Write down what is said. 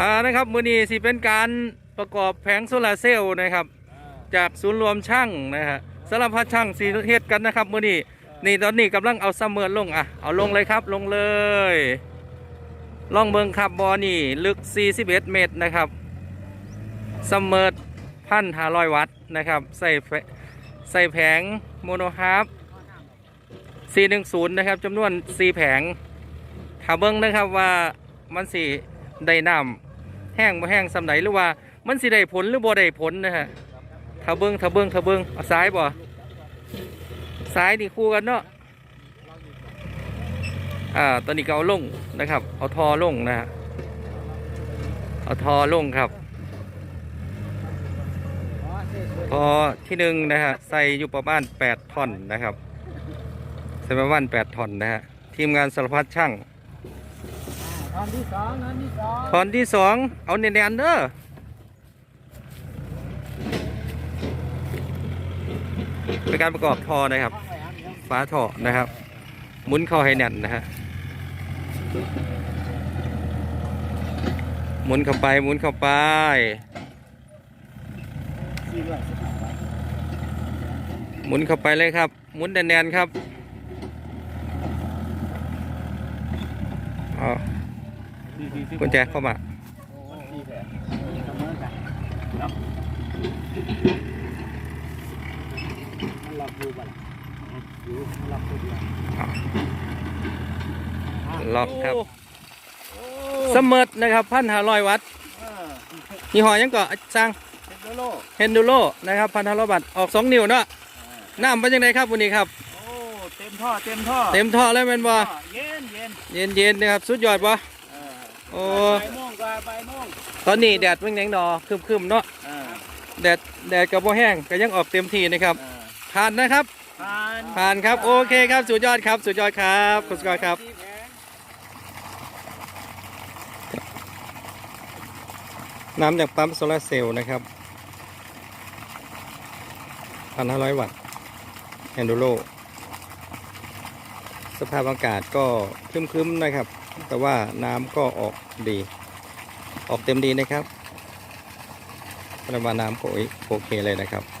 อ่านะครับมือนี้สิเป็นการประกอบแผงโซลาร์เซลล์นะครับ จากศูนย์รวมช่างนะฮะสารพัดช่างสีเฮ็ดกันนะครับมือนี้นี่ตอนนี้กำลังเอาซัมเมอร์ลงอะเอาลงเลยครับลงเลยล่องเมืองขับบอนี่ลึก 41 เมตรนะครับซัมเมอร์พันห้าร้อยวัตต์นะครับ ใส่แผใส่แผงโมโนฮาร์ฟ410 นะครับจำนวน 4 แผงถ้าเบิ้งนะครับว่ามันสิ ได้น้ำแห้งบ่แห้งสำไหนหรือว่ามันสิได้ผลหรือบ่ได้ผลนะฮะถ้าเบิ้งถ้าเบิ้งถ้าเบิ้งเอาซ้ายบ่ซ้ายนี่คู่กันเนาะอ่าตอนนี้ก็เอาลงนะครับ เอาทอลงนะฮะเอาทอลงครับทอที่หนึ่งนะฮะใส่อยู่ประมาณ8ท่อนนะครับใส่ประมาณ8ท่อนนะฮะทีมงานสารพัดช่าง ตอนที่สองตอนที่สองท่อนที่สองเอาเนียนๆเด้อเป็นการประกอบทอนะครับข้าเดียวฝาท่อนะครับ หมุนเข้าให้แน่นนะฮะหมุนเข้าไปหมุนเข้าไปหมุนเข้าไปเลยครับ หมุนแน่นๆครับเอ กุญแจเข้ามาโอ้สี่แผงเสมอกันเนาะมันหลับอยู่บ้านอยู่มันหลับอยู่เดียวล็อกครับเสมอนะครับพันห้าร้อยวัตต์เออยี่ห้อยังก็สร้างเป็นโลโลเฮนดูโลนะครับพันห้าร้อยวัตต์ออกสองนิ้วเนาะน้ำเป็นยังไงครับวันนี้ครับโอ้เต็มท่อเต็มท่อเต็มท่อแล้วแม่นบ่เย็นเย็นเย็นเย็นๆนะครับ สุดยอดบ่ เออโอ้ ใบม่วงกับใบม่วงตอนนี้แดดเพิ่งแดงดอครึมๆเนาะเออแดดแดดกับบ่แห้งก็ยังออกเต็มที่นะครับเออผ่านนะครับ ผ่านผ่านครับโอเคครับสุดยอดครับสุดยอดครับคุณสกอตครับสี่แผงน้ำจากปั๊มโซลาร์เซลล์นะครับพันห้าร้อยวัตต์แอนดูโลสภาพอากาศก็ครึ้มๆนะครับ แต่ว่าน้ำก็ออกดี ออกเต็มดีนะครับประมาณน้ำก็โอเคเลยนะครับ